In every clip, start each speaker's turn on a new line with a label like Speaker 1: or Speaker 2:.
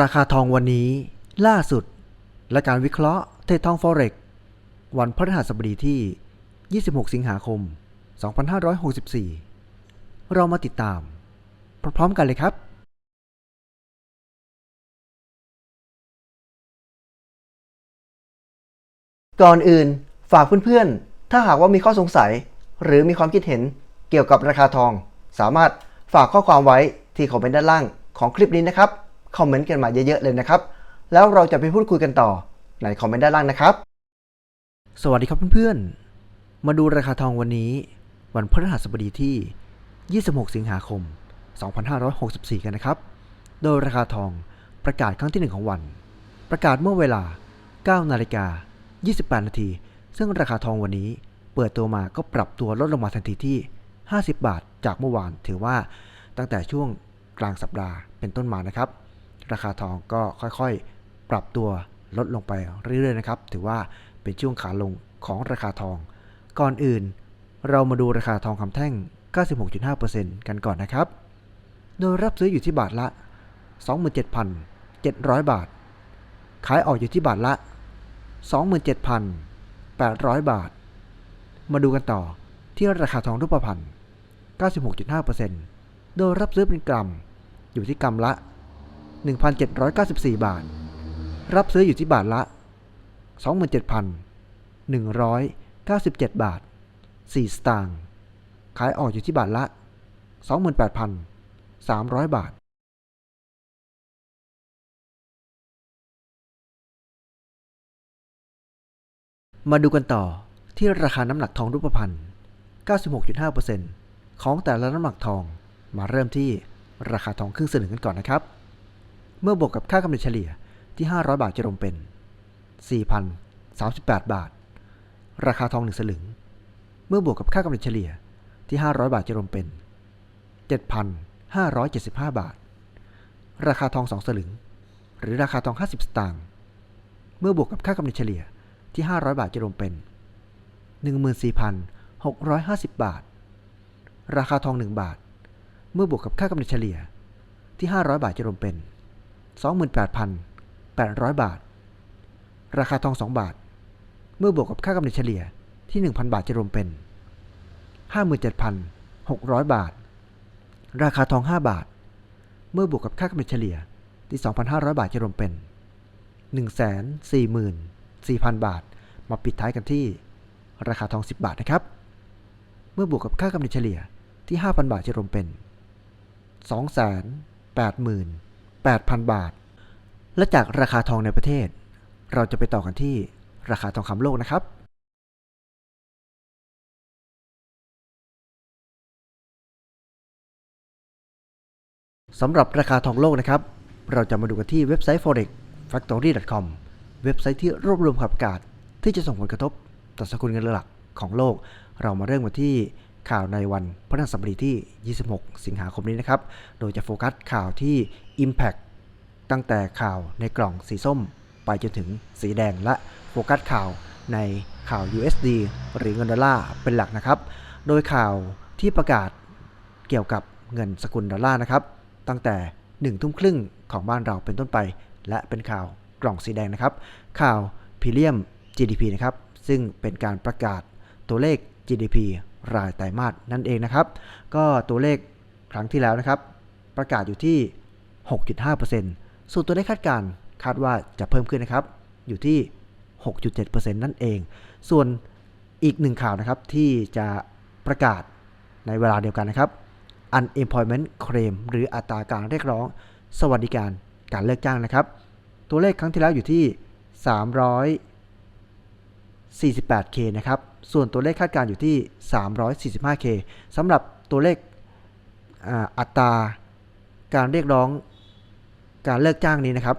Speaker 1: ราคาทองวันนี้ ล่าสุด และการวิเคราะห์เทรดทอง Forex วันพฤหัสบดีที่ 26 สิงหาคม 2564 เรามาติดตาม พร้อมๆกันเลยครับ
Speaker 2: ก่อนอื่นฝากเพื่อนๆ ถ้าหากว่ามีข้อสงสัย หรือมีความคิดเห็นเกี่ยวกับราคาทอง สามารถฝากข้อความไว้ที่คอมเมนต์ด้านล่างของคลิปนี้นะครับ คอมเมนต์กันมาเยอะๆเลยนะครับ แล้วเราจะไปพูดคุยกันต่อในคอมเมนต์ด้านล่างนะครับ
Speaker 1: สวัสดีครับเพื่อนๆ มาดูราคาทองวันนี้ วันพฤหัสบดีที่ 26 สิงหาคม 2564 กันนะครับ โดยราคาทองประกาศครั้งที่ 1 ของวัน ประกาศเมื่อเวลา 9 นาฬิกา 28 นาที ซึ่งราคาทองวันนี้เปิดตัวมาก็ปรับตัวลดลงมาทันทีที่ 50 บาทจากเมื่อวาน ถือว่าตั้งแต่ช่วงกลางสัปดาห์เป็นต้นมานะครับ ราคาทองก็ค่อยๆ ปรับตัวลดลงไปเรื่อยๆนะครับ ถือว่าเป็นช่วงขาลงของราคาทอง ก่อนอื่น เรามาดูราคาทองคำแท่ง 96.5%กันก่อนนะครับ โดยรับซื้ออยู่ที่บาทละ 27,700 บาท ขายออกอยู่ที่บาทละ 27,800 บาท มาดูกันต่อที่ราคาทองรูปพรรณ96.5%โดยรับซื้อเป็นกรัม อยู่ที่กรัมละ 1,794 บาท รับซื้ออยู่ที่บาทละ 27,197 บาท 4 สตางค์ ขายออกอยู่ที่บาทละ 28,300 บาทมาดูกันต่อที่ราคาน้ำหนักทองรูปพรรณ 96.5%ของแต่ละน้ำหนักทอง มาเริ่มที่ราคาทองครึ่งสลึงกันก่อนนะครับ เมื่อบวกกับค่ากำเนิดเฉลี่ยที่ 500 บาทจะรวมเป็น 4,038 บาท ราคาทอง1สลึง เมื่อบวกกับค่ากำเนิดเฉลี่ยที่ 500 บาทจะรวมเป็น 7,575 บาท ราคาทอง2สลึง หรือราคาทอง 50 สตางค์ เมื่อบวกกับค่ากำเนิดเฉลี่ยที่ 500 บาทจะรวมเป็น 14,650 บาท ราคาทอง 1 บาท เมื่อบวกกับค่ากำเนิดเฉลี่ยที่ 500 บาทจะรวมเป็น 28,800 บาท ราคาทอง 2 บาท เมื่อบวกกับค่ากำเนิดเฉลี่ยที่ 1,000 บาทจะรวมเป็น 57,600 บาท ราคาทอง 5 บาท เมื่อบวกกับค่ากำเนิดเฉลี่ยที่ 2,500 บาทจะรวมเป็น 144,000 บาท มาปิดท้ายกันที่ ราคาทอง 10 บาทนะครับ เมื่อบวกกับค่ากำเนิดเฉลี่ยที่ 5,000 บาทจะรวมเป็น 288,000 บาท และจากราคาทองในประเทศ เราจะไปต่อกันที่ราคาทองคำโลกนะครับสำหรับราคาทองโลกนะครับ เราจะมาดูกันที่เว็บไซต์ forexfactory.com เว็บไซต์ที่รวบรวมข่าวประกาศที่จะส่งผลกระทบต่อสกุลเงินหลักของโลก เรามาเริ่มกันที่ ข่าวในวันพฤหัสบดีที่ 26 สิงหาคมนี้นะครับ โดยจะโฟกัสข่าวที่ Impact ตั้งแต่ข่าวในกล่องสีส้ม ไปจนถึงสีแดงและโฟกัสข่าวในข่าว USD หรือเงินดอลลาร์เป็นหลักนะครับ โดยข่าวที่ประกาศเกี่ยวกับเงินสกุลดอลลาร์นะครับ ตั้งแต่1ทุ่มครึ่งของบ้านเราเป็นต้นไป และเป็นข่าวกล่องสีแดงนะครับ ข่าวพิเลียม GDP นะครับ ซึ่งเป็นการประกาศตัวเลข GDP รายไตรมาสนั่นเองนะครับ ก็ตัวเลขครั้งที่แล้วนะครับ ประกาศอยู่ที่ 6.5%ส่วนตัวเลขคาดการณ์คาดว่าจะเพิ่มขึ้นนะครับ อยู่ที่ 6.7%นั่นเอง ส่วนอีกหนึ่งข่าวนะครับที่จะประกาศในเวลาเดียวกันนะครับ unemployment claim หรืออัตราการเรียกร้อง สวัสดิการการเลิกจ้างนะครับ ตัวเลขครั้งที่แล้วอยู่ที่ 348k นะครับ ส่วนตัวเลขคาดการณ์อยู่ที่ 345k สำหรับตัวเลขอัตราการเรียกร้องการเลิกจ้างนี้นะครับ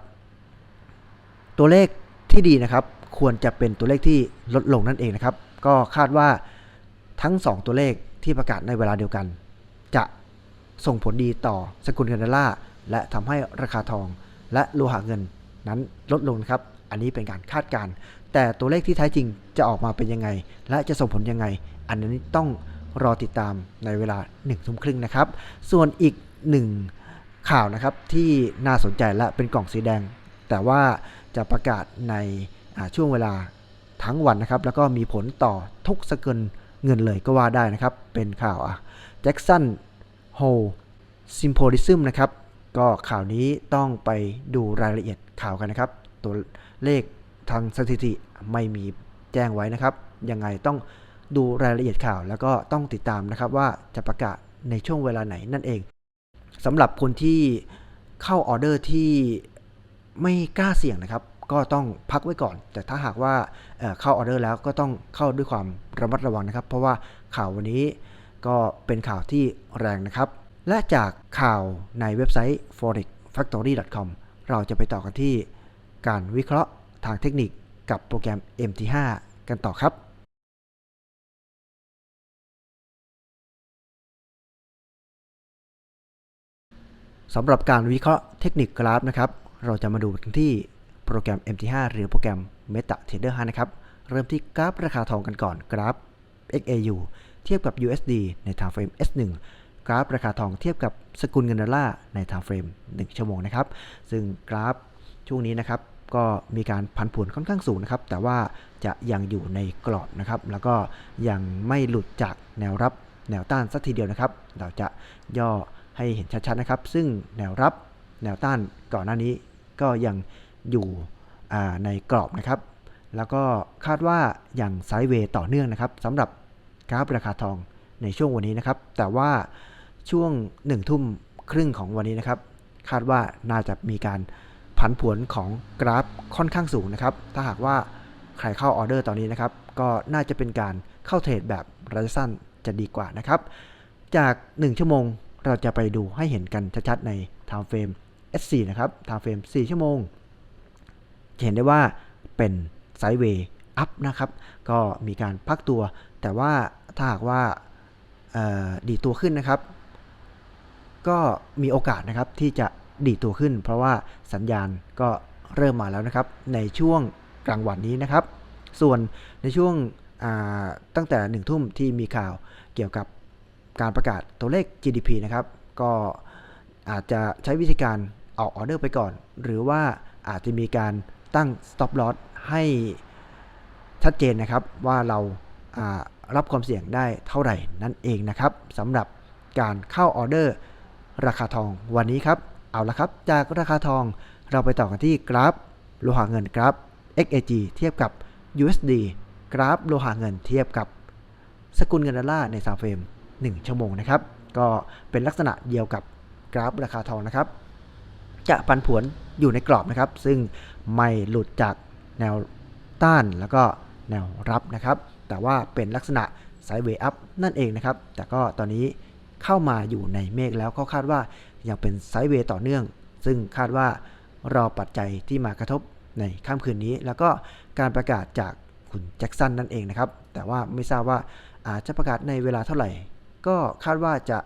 Speaker 1: ตัวเลขที่ดีนะครับ ควรจะเป็นตัวเลขที่ลดลงนั่นเองนะครับ ก็คาดว่าทั้ง 2 ตัวเลขที่ประกาศในเวลาเดียวกัน จะส่งผลดีต่อสกุลเงินดอลลาร์และทำให้ราคาทองและโลหะเงินนั้นลดลงนะครับ อันนี้เป็นการคาดการณ์ แต่ตัวเลขที่แท้จริงจะออกมาเป็นยังไง และจะส่งผลยังไง อันนี้ต้องรอติดตามในเวลา1ทุ่มครึ่งนะครับ ส่วนอีกหนึ่งข่าวนะครับที่น่าสนใจและเป็นกล่องสีแดง แต่ว่าจะประกาศในช่วงเวลาทั้งวันนะครับ แล้วก็มีผลต่อทุกสกุลเงินเลยก็ว่าได้นะครับ เป็นข่าวอะแจ็คสันโฮซิมโพลิซึมนะครับ ก็ข่าวนี้ต้องไปดูรายละเอียดข่าวกันนะครับ ตัวเลข ทางสถิติไม่มีแจ้งไว้นะครับ ยังไงต้องดูรายละเอียดข่าว แล้วก็ต้องติดตามนะครับว่าจะประกาศในช่วงเวลาไหนนั่นเองสำหรับคนที่เข้าออเดอร์ที่ไม่กล้าเสี่ยงนะครับ ก็ต้องพักไว้ก่อน แต่ถ้าหากว่าเข้าออเดอร์แล้วก็ต้องเข้าด้วยความระมัดระวังนะครับ เพราะว่าข่าววันนี้ก็เป็นข่าวที่แรงนะครับ และจากข่าวในเว็บไซต์ forexfactory.com เราจะไปต่อกันที่การวิเคราะห์ ทางเทคนิคกับโปรแกรม MT5 กันต่อครับสำหรับการวิเคราะห์เทคนิคกราฟนะครับ เราจะมาดูกันที่โปรแกรม MT5 หรือโปรแกรม MetaTrader 5นะครับ เริ่มที่กราฟราคาทองกันก่อนกราฟ XAU เทียบกับ USD ใน time frame S1 กราฟราคาทองเทียบกับสกุลเงินดอลลาร์ใน time frame 1 ชั่วโมงนะครับ ซึ่งกราฟช่วงนี้นะครับ ก็มีการผันผวนค่อนข้างสูงนะครับ แต่ว่าจะยังอยู่ในกรอบนะครับ แล้วก็ยังไม่หลุดจากแนวรับแนวต้านสักทีเดียวนะครับ เราจะย่อให้เห็นชัดๆนะครับ ซึ่งแนวรับแนวต้านก่อนหน้านี้ก็ยังอยู่ในกรอบนะครับ แล้วก็คาดว่าอย่างไซด์เวย์ต่อเนื่องนะครับสำหรับกราฟราคาทองในช่วงวันนี้นะครับ แต่ว่าช่วง1นึ่ทุ่มครึ่งของวันนี้นะครับ คาดว่าน่าจะมีการ ผันผวนของกราฟค่อนข้างสูงนะครับ ถ้าหากว่าใครเข้าออเดอร์ตอนนี้นะครับ ก็น่าจะเป็นการเข้าเทรดแบบระยะสั้นจะดีกว่านะครับ จาก 1 ชั่วโมงเราจะไปดูให้เห็นกันชัดๆใน time frame S4 นะครับ time frame 4 ชั่วโมงจะเห็นได้ว่าเป็นไซด์เวย์อัพนะครับ ก็มีการพักตัว แต่ว่าถ้าหากว่าดีตัวขึ้นนะครับ ก็มีโอกาสนะครับที่จะ ดีตัวขึ้น เพราะว่าสัญญาณก็เริ่มมาแล้วนะครับ ในช่วงกลางวันนี้นะครับ ส่วนในช่วงตั้งแต่หนึ่งทุ่มที่มีข่าวเกี่ยวกับการประกาศตัวเลข GDP นะครับ ก็อาจจะใช้วิธีการออกออเดอร์ไปก่อน หรือว่าอาจจะมีการตั้ง stop loss ให้ชัดเจนนะครับว่าเราารับความเสี่ยงได้เท่าไหร่นั่นเองนะครับสำหรับการเข้าออเดอร์ราคาทองวันนี้ครับ เอาละครับ จากราคาทองเราไปต่อกันที่กราฟโลหะเงินกราฟ XAG เทียบกับ USD กราฟโลหะเงินเทียบกับสกุลเงินดอลลาร์ในซาเฟรม1 ชั่วโมงนะครับ ก็เป็นลักษณะเดียวกับกราฟราคาทองนะครับ จะปันผวนอยู่ในกรอบนะครับ ซึ่งไม่หลุดจากแนวต้านแล้วก็แนวรับนะครับ แต่ว่าเป็นลักษณะไซด์เวย์อัพนั่นเองนะครับ แต่ก็ตอนนี้เข้ามาอยู่ในเมฆแล้วก็คาดว่า ยังเป็นไซด์เวย์ต่อเนื่อง ซึ่งคาดว่ารอปัจจัยที่มากระทบในค่ำคืนนี้ แล้วก็การประกาศจากคุณแจ็คสันนั่นเองนะครับ แต่ว่าไม่ทราบว่าอาจจะประกาศในเวลาเท่าไหร่ ก็คาดว่าจะ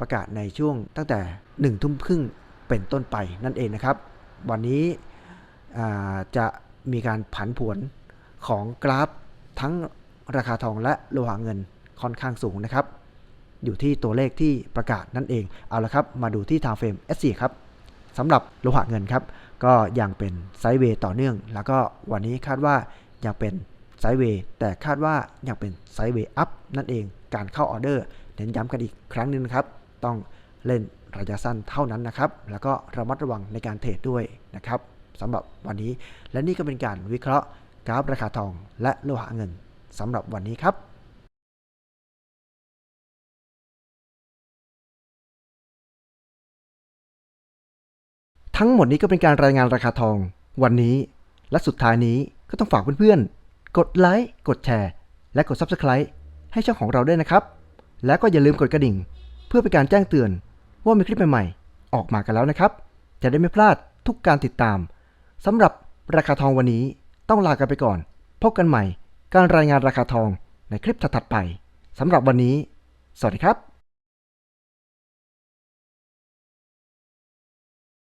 Speaker 1: ประกาศในช่วงตั้งแต่1นึ่ทุ่มครึ่งเป็นต้นไปนั่นเองนะครับ วันนี้จะมีการผันผวนของกราฟทั้งราคาทองและโลหะเงินค่อนข้างสูงนะครับ อยู่ที่ตัวเลขที่ประกาศนั่นเองเอาละครับ มาดูที่ time frame S4 ครับสำหรับโลหะเงินครับ ก็ยังเป็นไซด์เวย์ต่อเนื่อง แล้วก็วันนี้คาดว่ายังเป็นไซด์เวย์แต่คาดว่ายังเป็นไซด์เวย์อัพนั่นเองการเข้าออเดอร์เน้นย้ำกันอีกครั้งหนึงครับ ต้องเล่นระยะสั้นเท่านั้นนะครับ แล้วก็ระมัดระวังในการเทรดด้วยนะครับสำหรับวันนี้และนี่ก็เป็นการวิเคราะห์กราฟราคาทองและโลหะเงินสำหรับวันนี้ครับ ทั้งหมดนี้ก็เป็นการรายงานราคาทอง วันนี้ และสุดท้ายนี้ก็ต้องฝากเพื่อนๆ กดไลค์กดแชร์ และกด Subscribe ให้ช่องของเราด้วยนะครับ แล้วก็อย่าลืมกดกระดิ่ง เพื่อเป็นการแจ้งเตือนว่ามีคลิปใหม่ๆ ออกมากันแล้วนะครับ จะได้ไม่พลาดทุกการติดตามสำหรับราคาทองวันนี้ต้องลากันไปก่อน พบกันใหม่ การรายงานราคาทองในคลิปถัดๆไปสำหรับวันนี้ สวัสดีครับ